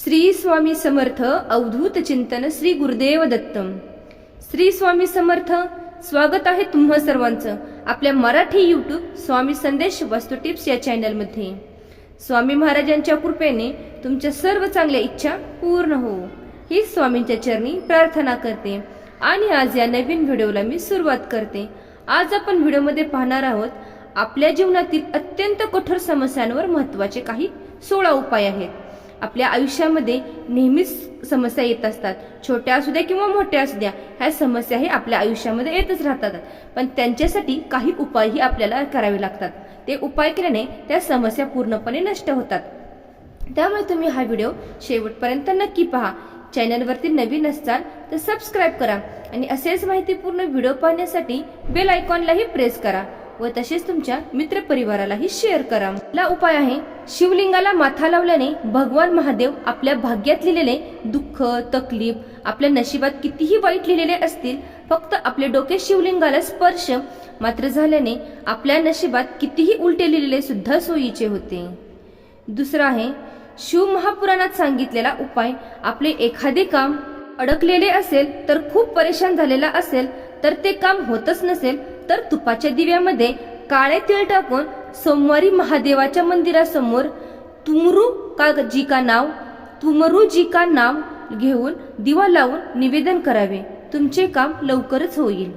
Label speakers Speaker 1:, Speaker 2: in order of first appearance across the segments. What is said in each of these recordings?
Speaker 1: श्री स्वामी समर्थ अवधूत चिंतन श्री गुरुदेव दत्तम. श्री स्वामी समर्थ स्वागत आहे तुम्हा सर्वांचं आपल्या मराठी यूट्यूब स्वामी संदेश वास्तू टिप्स या चॅनलमध्ये स्वामी महाराजांच्या कृपेने तुमच्या सर्व चांगल्या इच्छा पूर्ण हो. ही स्वामींच्या चरणी प्रार्थना करते आणि आज या नवीन व्हिडिओला मी सुरुवात करते. आज आपण व्हिडिओमध्ये पाहणार आहोत आपल्या जीवनातील अत्यंत कठोर समस्यांवर महत्त्वाचे काही सोळा उपाय आहेत. आपल्या आयुष्यामध्ये नेहमीच समस्या येत असतात. छोट्या असू द्या किंवा मोठ्या असू द्या ह्या समस्या हे आपल्या आयुष्यामध्ये येतच राहतात. पण त्यांच्यासाठी काही उपायही आपल्याला करावे लागतात. ते उपाय केल्याने त्या समस्या पूर्णपणे नष्ट होतात. त्यामुळे तुम्ही हा व्हिडिओ शेवटपर्यंत नक्की पहा. चॅनलवरती नवीन असाल तर सबस्क्राईब करा आणि असेच माहितीपूर्ण व्हिडिओ पाहण्यासाठी बेल आयकॉनलाही प्रेस करा. व तसेच तुमच्या मित्रपरिवारालाही शेअर करा. ला उपाय आहे शिवलिंगाला माथा लावल्याने भगवान महादेव आपल्या भाग्यात लिहिलेले दुःख तकलीफ आपल्या नशिबात कितीही वाईट लिहिलेले असतील फक्त आपले डोके शिवलिंगाला स्पर्श मात्र झाल्याने आपल्या नशिबात कितीही उलटे लिहिलेले सुद्धा सोयीचे होते. दुसरं आहे शिव महापुराणात सांगितलेला उपाय आपले एखादे काम अडकलेले असेल तर खूप परेशान झालेला असेल तर ते काम होतच नसेल तर तुपाच्या दिव्यामध्ये काळे तेल टाकून सोमवारी महादेवाच्या मंदिरासमोर तुमरू का जी का नाव तुमरू जी का नाव घेऊन दिवा लावून निवेदन करावे. तुमचे काम लवकरच होईल.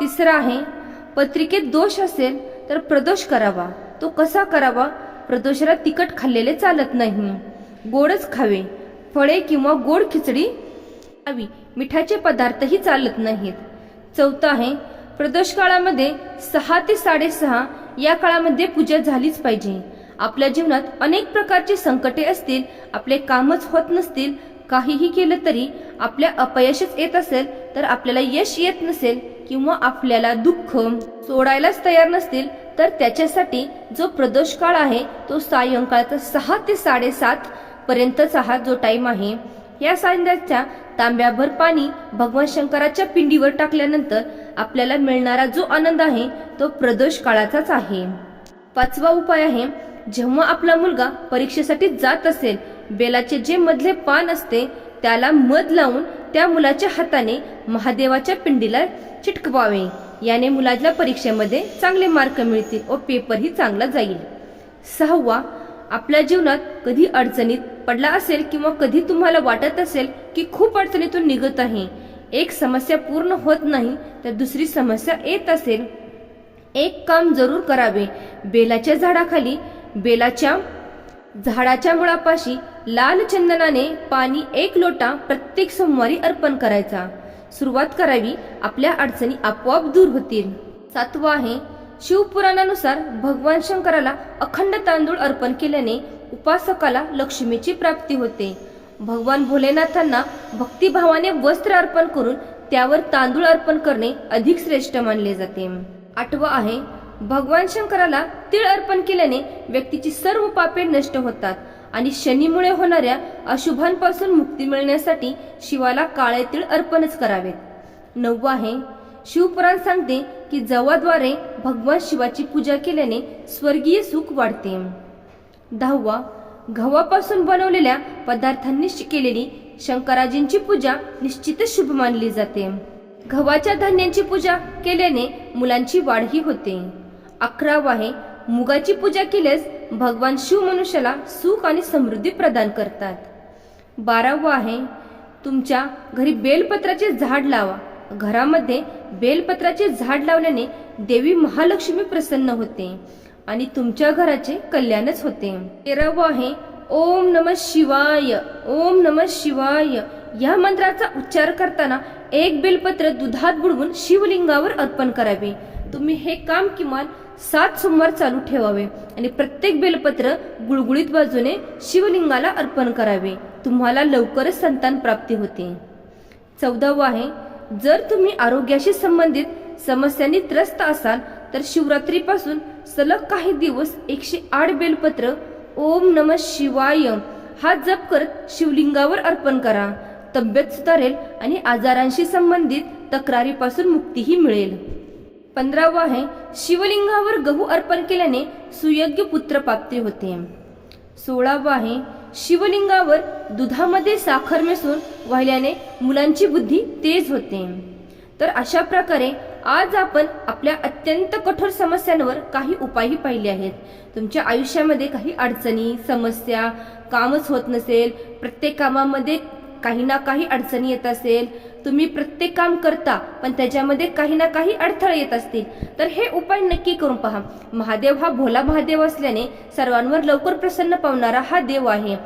Speaker 1: तिसरा आहे पत्रिकेत दोष असेल तर प्रदोष करावा. तो कसा करावा? प्रदोषाला तिखट खाल्लेले चालत नाही. गोडच खावे. फळे किंवा गोड खिचडी मिठाचे पदार्थही चालत नाहीत. चौथा आहे प्रदोष काळामध्ये सहा ते साडेसहा या काळामध्ये पूजा झालीच पाहिजे. आपल्या जीवनात अनेक प्रकारची संकटे असतील आपले कामच होत नसतील काहीही केलं तरी आपल्या अपयशच येत असेल तर आपल्याला यश येत नसेल किंवा आपल्याला दुःख सोडायलाच तयार नसतील तर त्याच्यासाठी जो प्रदोष काळ आहे तो सायंकाळचा सहा ते साडेसात पर्यंतचा हा जो टाइम आहे. या सांध्याच्या तांब्याभर पाणी भगवान शंकराच्या पिंडीवर टाकल्यानंतर आपल्याला मिळणारा जो आनंद आहे तो प्रदोष काळाचाच आहे. पाचवा उपाय आहे जेव्हा आपला मुलगा परीक्षेसाठी जात असेल बेलाचे जे मधले पान असते त्याला मध लावून त्या मुलाच्या हाताने महादेवाच्या पिंडीला चिटकवावे. याने मुलाच्या परीक्षेमध्ये चांगले मार्क मिळतील व पेपरही चांगला जाईल. सहावा आपल्या जीवनात कधी अडचणीत पडला असेल किंवा कधी तुम्हाला वाटत असेल की खूप अडचणीतून निघत आहे एक समस्या पूर्ण होत नाही तर दुसरी समस्या येत असेल. एक काम जरूर करावे. बेलाच्या झाडाखाली बेलाच्या झाडाच्या मुळापाशी लाल चंदनाने पाणी एक लोटा प्रत्येक सोमवारी अर्पण करायचा. सुरुवात करावी. आपल्या अडचणी आपोआप दूर होतील. सातवा आहे शिवपुराणानुसार भगवान शंकराला अखंड तांदूळ अर्पण केल्याने उपासकाला लक्ष्मीची प्राप्ती होते. भगवान भोलेनाथांना भक्तिभावाने वस्त्र अर्पण करून त्यावर तांदूळ अर्पण करणे अधिक श्रेष्ठ मानले जाते. आठवं आहे भगवान शंकराला तीळ अर्पण केल्याने व्यक्तीची सर्व पापे नष्ट होतात आणि शनीमुळे होणाऱ्या अशुभांपासून मुक्ती मिळण्यासाठी शिवाला काळे तीळ अर्पणच करावेत. नववं आहे शिवपुराण सांगते की जवाद्वारे भगवान शिवाची पूजा केल्याने स्वर्गीय सुख वाढते. दहावा गव्हापासून बनवलेल्या पदार्थांनी केलेली शंकराजींची पूजा निश्चितच शुभ मानली जाते. गव्हाच्या धान्यांची पूजा केल्याने मुलांची वाढही होते. अकरावा आहे मुगाची पूजा केल्यास भगवान शिव मनुष्याला सुख आणि समृद्धी प्रदान करतात. बारावं आहे तुमच्या घरी बेलपत्राचे झाड लावा. घरामध्ये बेलपत्राचे झाड लावल्याने देवी महालक्ष्मी प्रसन्न होते. आणि तुमच्या घराचे कल्याणच होते. तेरावं आहे ओम नम शिवाय ओम नम शिवाय. या मंत्राचा उच्चार करताना एक बेलपत्र दुधात बुडवून शिवलिंगावर अर्पण करावे. तुम्ही हे काम किमान सात सोमवार चालू ठेवावे आणि प्रत्येक बेलपत्र गुळगुळीत बाजूने शिवलिंगाला अर्पण करावे. तुम्हाला लवकरच संतान प्राप्ती होते. चौदावं आहे जर तुम्ही आरोग्याशी संबंधित समस्यांनी त्रस्त असाल तर शिवरात्रीपासून सलग काही दिवस एकशे आठ बेलपत्र ओम नम शिवाय हा जप करत शिवलिंगावर अर्पण करा. तब्येत सुधारेल आणि आजारांशी संबंधित तक्रारीपासून मुक्तीही मिळेल. पंधरावं आहे शिवलिंगावर गहू अर्पण केल्याने सुयोग्य पुत्र प्राप्ती होते. सोळावं आहे शिवलिंगावर दुधामध्ये साखर मिसळून वाहिल्याने मुलांची बुद्धी तेज होते. तर अशा प्रकारे आज आपण आपल्या अत्यंत कठोर समस्यांवर काही उपायही पाहिले आहेत. तुमच्या आयुष्यामध्ये काही अडचणी समस्या कामच होत नसेल प्रत्येक कामामध्ये काही ना काही अडचणी येत असेल तुम्ही प्रत्येक काम करता पण त्याच्यामध्ये काही ना काही अडथळे येत असतील. तर हे उपाय नक्की करून पहा. महादेव हा भोला महादेव असल्याने सर्वांवर लवकर प्रसन्न पावणारा हा देव आहे.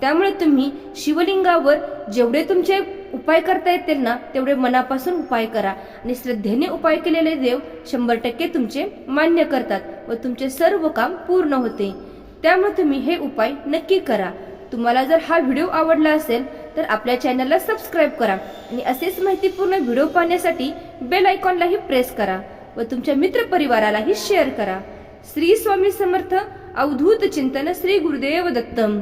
Speaker 1: त्यामुळे तुम्ही शिवलिंगावर जेवढे तुमचे उपाय करता येतील ना तेवढे मनापासून उपाय करा. आणि श्रद्धेने उपाय केलेले देव शंभर टक्के तुमचे मान्य करतात व तुमचे सर्व काम पूर्ण होते. त्यामुळे तुम्ही हे उपाय नक्की करा. तुम्हाला जर हा व्हिडिओ आवडला असेल तर आपल्या चॅनलला सबस्क्राईब करा आणि असेच माहितीपूर्ण व्हिडिओ पाहण्यासाठी बेल आयकॉनलाही प्रेस करा व तुमच्या मित्रपरिवारालाही शेअर करा. श्री स्वामी समर्थ अवधूत चिंतन श्री गुरुदेव दत्तम.